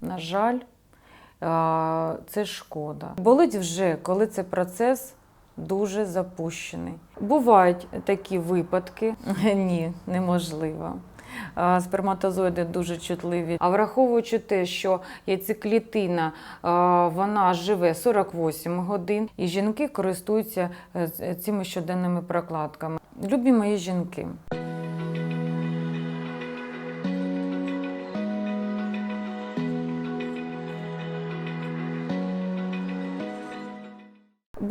На жаль, це шкода. Болить вже, коли цей процес дуже запущений. Бувають такі випадки. Ні, неможливо. Сперматозоїди дуже чутливі. А враховуючи те, що яйцеклітина вона живе 48 годин, і жінки користуються е, цими щоденними прокладками. Любі мої жінки.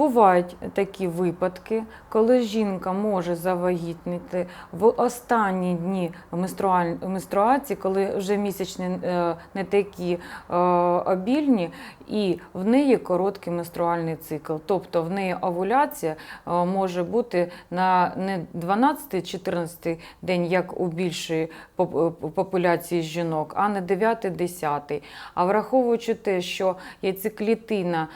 Бувають такі випадки, коли жінка може завагітнити в останні дні менструації, коли вже місячні е, не такі е, обільні, і в неї короткий менструальний цикл. Тобто в неї овуляція е, може бути на не 12-14 день, як у більшої популяції жінок, а на 9-10. А враховуючи те, що яйцеклітина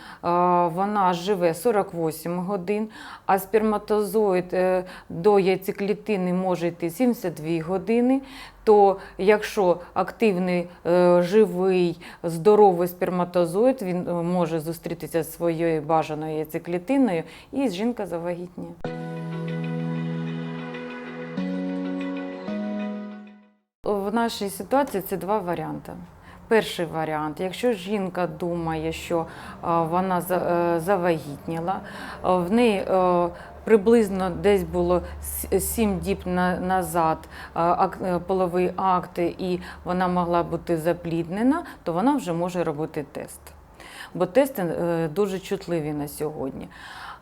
вона живе 48 годин, а сперматозоїд е, до яйцеклітини може йти 72 години. То якщо активний, е, живий, здоровий сперматозоїд, він е, може зустрітися зі своєю бажаною яйцеклітиною, і жінка завагітніє. В нашій ситуації це два варіанти. Перший варіант, якщо жінка думає, що вона е, завагітніла, в неї е, приблизно десь було 7 діб назад е, половий акт, і вона могла бути запліднена, то вона вже може робити тест. Бо тести дуже чутливі на сьогодні.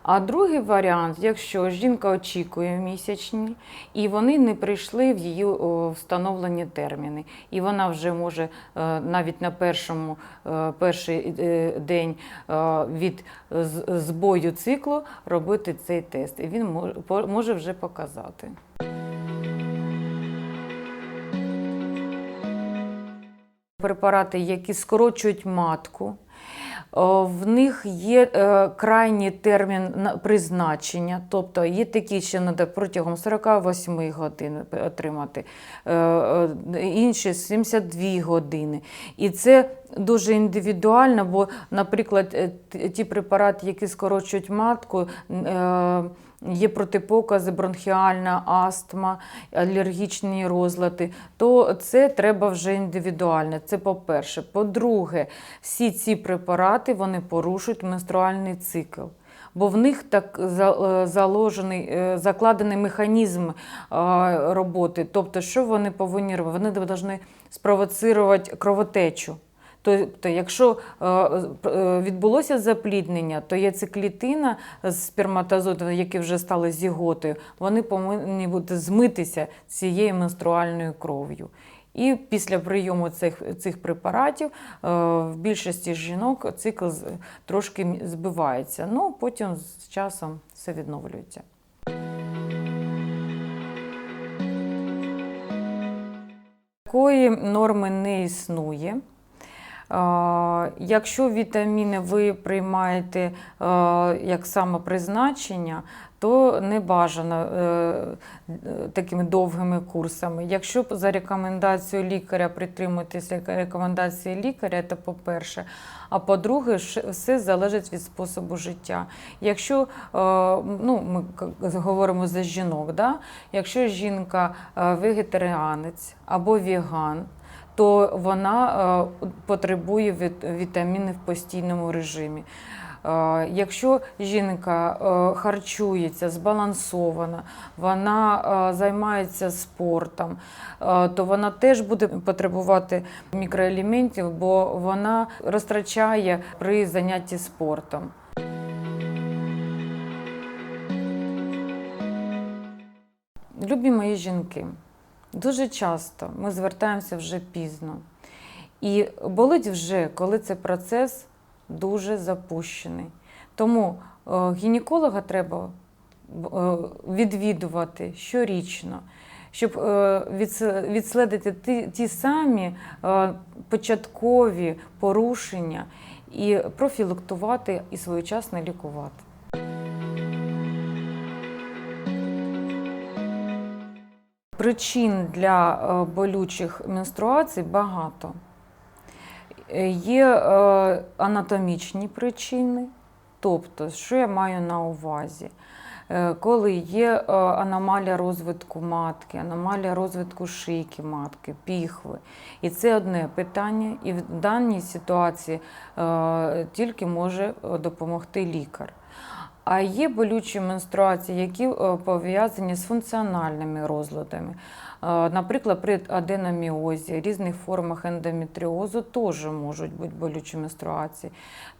А другий варіант, якщо жінка очікує місячні, і вони не прийшли в її встановлені терміни, і вона вже може е, навіть на першому е, перший е, день від збою циклу робити цей тест, і він може вже показати. Препарати, які скорочують матку. О, В них є е, крайній термін на- призначення, тобто є такі, що треба протягом 48 годин отримати, е, е, інші 72 години. І це дуже індивідуально, бо, наприклад, е, ті препарати, які скорочують матку, е, є протипокази, бронхіальна астма, алергічні розлади, то це треба вже індивідуально. Це по-перше. По-друге, всі ці препарати вони порушують менструальний цикл. Бо в них так е, заложений, е, закладений механізм е, роботи. Тобто, що вони повинні робити? Вони повинні спровоцирувати кровотечу. Тобто, якщо е, е, відбулося запліднення, то яйцеклітина з сперматозоїдами, які вже стали зіготою, вони повинні бути змитися цією менструальною кров'ю. І після прийому цих, цих препаратів е, в більшості жінок цикл трошки збивається. Ну, потім з часом все відновлюється. Такої норми не існує. Якщо вітаміни ви приймаєте е, як самопризначення, то не бажано е, такими довгими курсами. Якщо за рекомендацією лікаря притримуєтеся рекомендації лікаря, це по-перше. А по-друге, все залежить від способу життя. Якщо е, ну, ми говоримо за жінок, да? якщо жінка вегетаріанець або веган, то вона е, потребує вітаміни в постійному режимі. Е, Якщо жінка е, харчується збалансована, вона займається спортом, то вона теж буде потребувати мікроелементів, бо вона розтрачає при занятті спортом. Любі мої жінки, дуже часто ми звертаємося вже пізно. І болить вже, коли цей процес дуже запущений. Тому е, гінеколога треба е, відвідувати щорічно, щоб е, відс- відследити ті, самі початкові порушення і профілактувати і своєчасно лікувати. Причин для е, болючих менструацій багато. Е, Є е, анатомічні причини, тобто, що я маю на увазі? Коли є аномалія розвитку матки, аномалія розвитку шийки матки, піхви. І це одне питання, і в даній ситуації тільки може допомогти лікар. А є болючі менструації, які е, пов'язані з функціональними розладами. Е, Наприклад, при аденоміозі, різних формах ендометріозу теж можуть бути болючі менструації.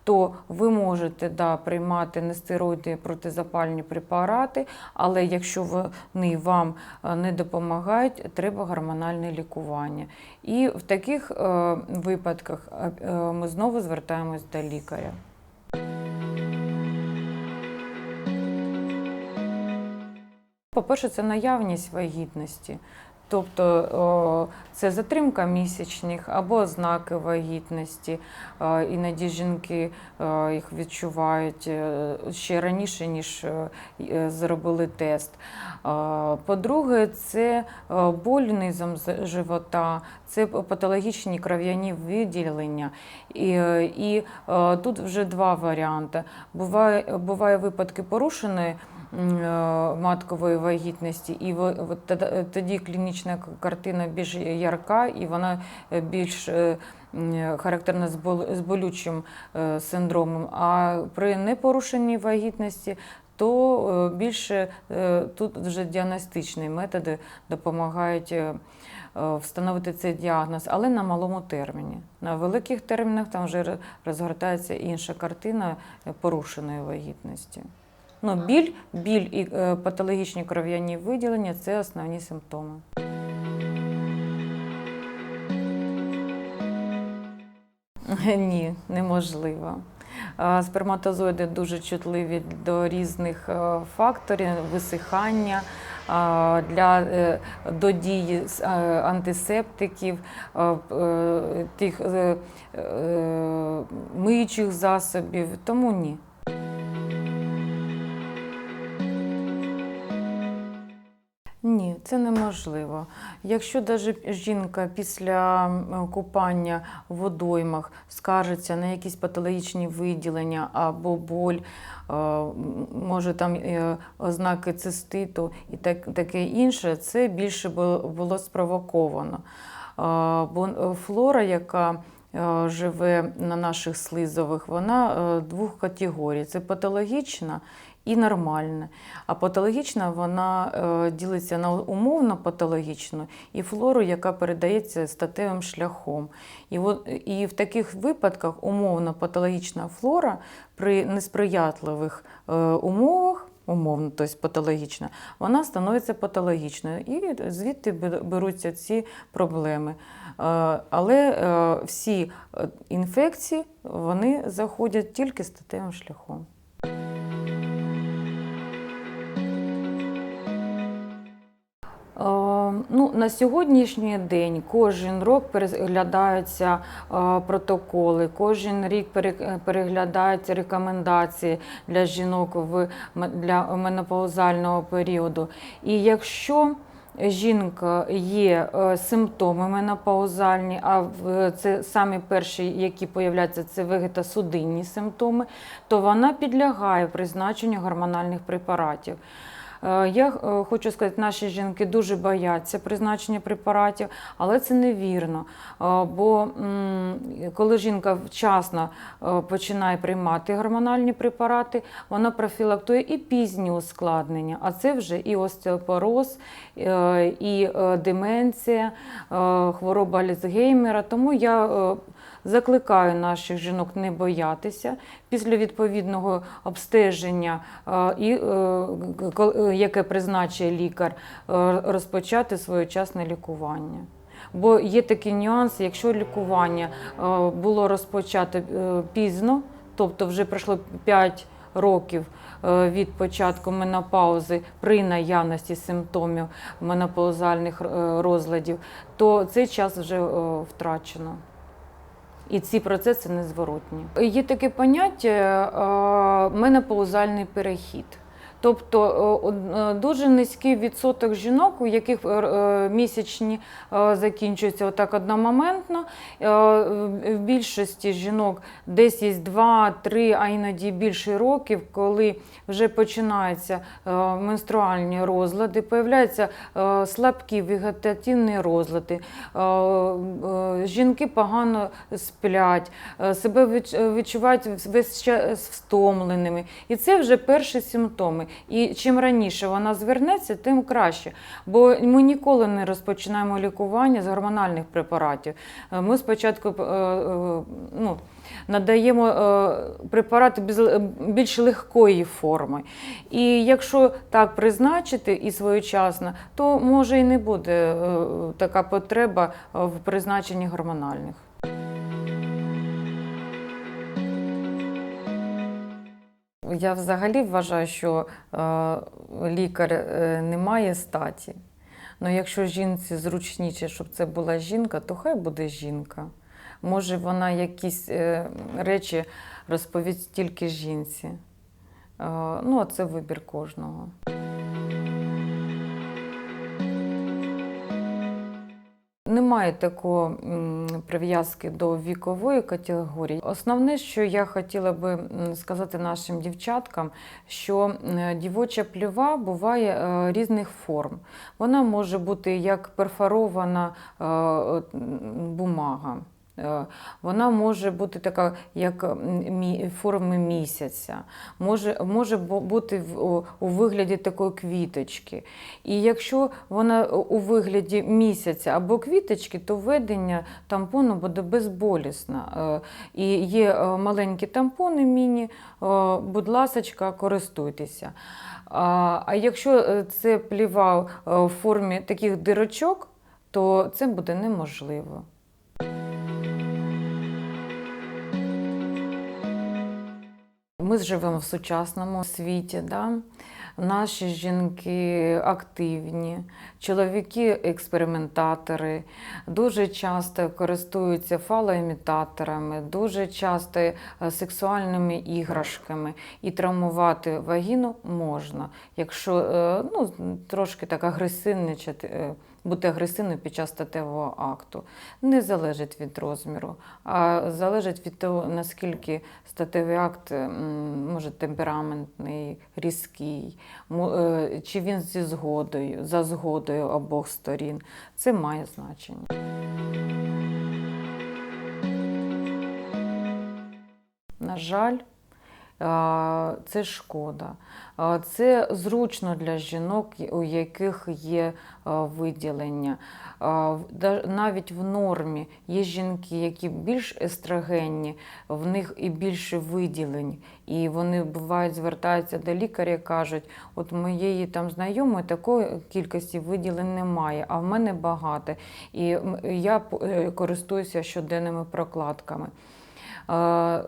То ви можете да, приймати нестероїдні протизапальні препарати, але якщо вони вам е, не допомагають, треба гормональне лікування. І в таких випадках ми знову звертаємось до лікаря. По-перше, це наявність вагітності. Тобто це затримка місячних або ознаки вагітності. Е, Іноді жінки е, їх відчувають е, ще раніше, ніж зробили тест. По-друге, це боль низом живота, це патологічні кров'яні виділення. І, і тут вже два варіанти. Буває випадки порушеної маткової вагітності, і от тоді- клінічна картина більш ярка, і вона е, більш е, характерна з бол- болючим е, синдромом. А при непорушеній вагітності то е, більше е, тут вже діагностичні методи допомагають е, е, встановити цей діагноз, але на малому терміні. На великих термінах там вже розгортається інша картина е, порушеної вагітності. Ну, біль, біль і е, патологічні кров'яні виділення це основні симптоми. Ні, неможливо. Сперматозоїди дуже чутливі до різних е, факторів висихання, для, е, до дії антисептиків, тих миючих засобів, тому ні. Ні, це неможливо. Якщо навіть жінка після купання в водоймах скаржиться на якісь патологічні виділення або боль, може там е, ознаки циститу і таке інше, це більше було, спровоковано. Бо е, флора, яка е, живе на наших слизових, вона двох категорій: це патологічна і нормальна. А патологічна вона е, ділиться на умовно патологічну і флору, яка передається статевим шляхом. І, от, і в таких випадках умовно патологічна флора при несприятливих е, умовах. Умовно, тобто патологічна, вона становиться патологічною, і звідти беруться ці проблеми. Е, Але всі інфекції вони заходять тільки статевим шляхом. Ну, на сьогоднішній день кожен рік переглядаються е, протоколи, кожен рік переглядаються рекомендації для жінок для менопаузального періоду. І якщо жінка є е, симптоми менопаузальні, а це самі перші, які появляються, це вегетосудинні симптоми, то вона підлягає призначенню гормональних препаратів. Е, Я е, хочу сказати, наші жінки дуже бояться призначення препаратів, але це невірно. Е, Бо коли жінка вчасно е, починає приймати гормональні препарати, вона профілактує і пізні ускладнення, а це вже і остеопороз, е, і е, деменція, е, хвороба Альцгеймера. Тому я е, Закликаю наших жінок не боятися після відповідного обстеження, е, е, е, яке призначує лікар, розпочати своєчасне лікування. Бо є такий нюанс, якщо лікування було розпочато пізно, тобто вже пройшло 5 років від початку менопаузи при наявності симптомів менопаузальних розладів, то цей час вже втрачено. І ці процеси незворотні. Є таке поняття е, менопаузальний перехід. Тобто е, е, дуже низький відсоток жінок, у яких е, місячні закінчуються отак одномоментно. В більшості жінок десь є 2-3, а іноді більше років, коли вже починаються менструальні розлади, появляються слабкі вегетативні розлади, жінки погано сплять, себе відч- відчувають весь час втомленими. І це вже перші симптоми. І чим раніше вона звернеться, тим краще. Бо ми ніколи не розпочинаємо лікування з гормональних препаратів. Е, Ми спочатку е, е, ну, надаємо препарати більш легкої форми. І якщо так призначити і своєчасно, то може і не буде така потреба в призначенні гормональних. Я взагалі вважаю, що е, лікар е, не має статі. Ну, якщо жінці зручніше, щоб це була жінка, то хай буде жінка. Може, вона якісь е, речі розповість тільки жінці. Ну, а це вибір кожного. Немає такої прив'язки до вікової категорії. Основне, що я хотіла би сказати нашим дівчаткам, що дівоча плюва буває е, різних форм. Вона може бути як перфорована е, бумага. Е, Вона може бути така, як форми місяця, може, може бути в- у- вигляді такої квіточки. І якщо вона у вигляді місяця або квіточки, то введення тампону буде безболісно. Е, І є е, маленькі тампони міні, е, будь ласочка, користуйтеся. А якщо е, це пліва е, в формі таких дирочок, то це буде неможливо. Ми живемо в сучасному світі. Да? Наші жінки активні, чоловіки експериментатори, дуже часто користуються фалоімітаторами, дуже часто е, сексуальними іграшками. І травмувати вагіну можна, якщо е, ну, трошки так агресивничати. Бути агресивною під час статевого акту не залежить від розміру, а залежить від того, наскільки статевий акт може темпераментний, різкий, е, чи він зі згодою, за згодою обох сторін. Це має значення. На жаль, це шкода. Це зручно для жінок, у яких є виділення. А, в- да- Навіть в нормі є жінки, які більш естрогенні, в них і більше виділень. І вони бувають звертаються до лікаря і кажуть, от моєї там знайомої такої кількості виділень немає, а в мене багато. І я е, користуюся щоденними прокладками. Е,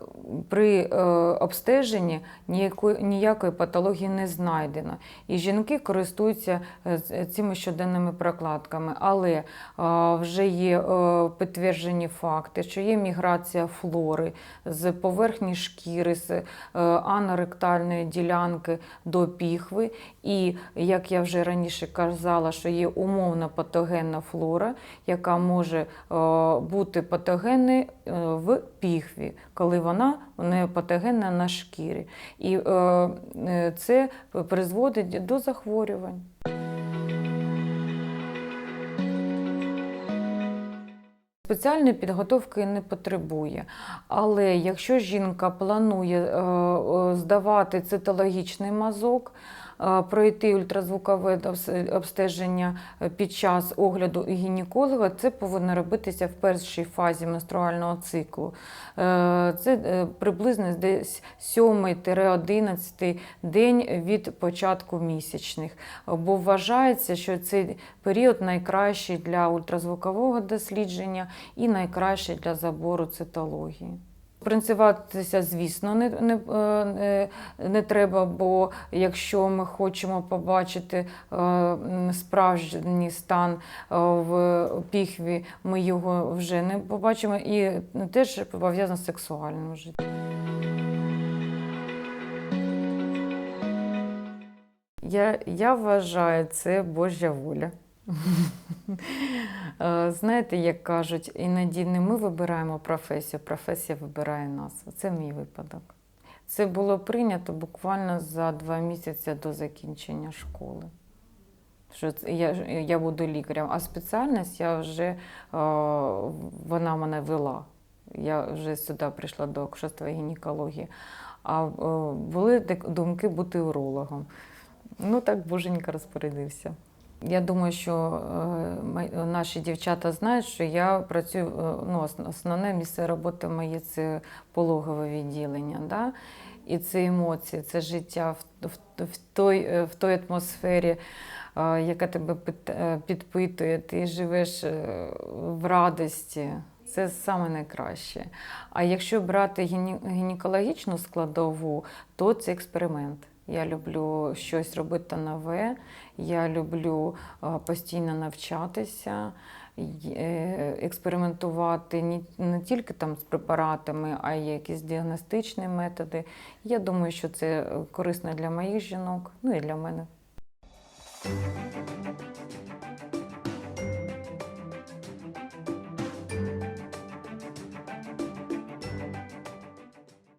При е, обстеженні ніякої, патології не знайдено. І жінки користуються е, цими щоденними прокладками. Але вже є підтверджені факти, що є міграція флори з поверхні шкіри, з аноректальної ділянки до піхви. І, як я вже раніше казала, що є умовно патогенна флора, яка може бути патогенною в піхві, коли вона не патогенна на шкірі. І е, е, це призводить до захворювань. Спеціальної підготовки не потребує. Але якщо жінка планує е, е, здавати цитологічний мазок, пройти ультразвукове обстеження е, під час огляду гінеколога, це повинно робитися в першій фазі менструального циклу. Е, Це е, приблизно десь 7-11 день від початку місячних. Бо вважається, що цей період найкращий для ультразвукового дослідження і найкращий для забору цитології. Принципуватися, звісно, не, не, е, не, не треба, бо якщо ми хочемо побачити е, справжній стан е, в піхві, ми його вже не побачимо, і теж пов'язано з сексуальним життям. Я, я вважаю, це Божа воля. Е, Знаєте, як кажуть, іноді не ми вибираємо професію, професія вибирає нас. Це мій випадок. Це було прийнято буквально за два місяці до закінчення школи. Що я, я буду лікарем, а спеціальність я вже е, вона мене вела. Я вже сюди прийшла до акушерства гінекології. А е, були думки бути урологом. Ну так боженька розпорядився. Я думаю, що е, наші дівчата знають, що я працюю, е, ну, основне місце роботи моє це пологове відділення. Да? І це емоції, це життя в, в, в, той, е, в той атмосфері, яка тебе підпитує, ти живеш в радості. Це саме найкраще. А якщо брати гіне- гінекологічну складову, то це експеримент. Я люблю щось робити нове, я люблю е, постійно навчатися, е, експериментувати не, тільки там з препаратами, а й якісь діагностичні методи. Я думаю, що це е, корисно для моїх жінок, ну і для мене.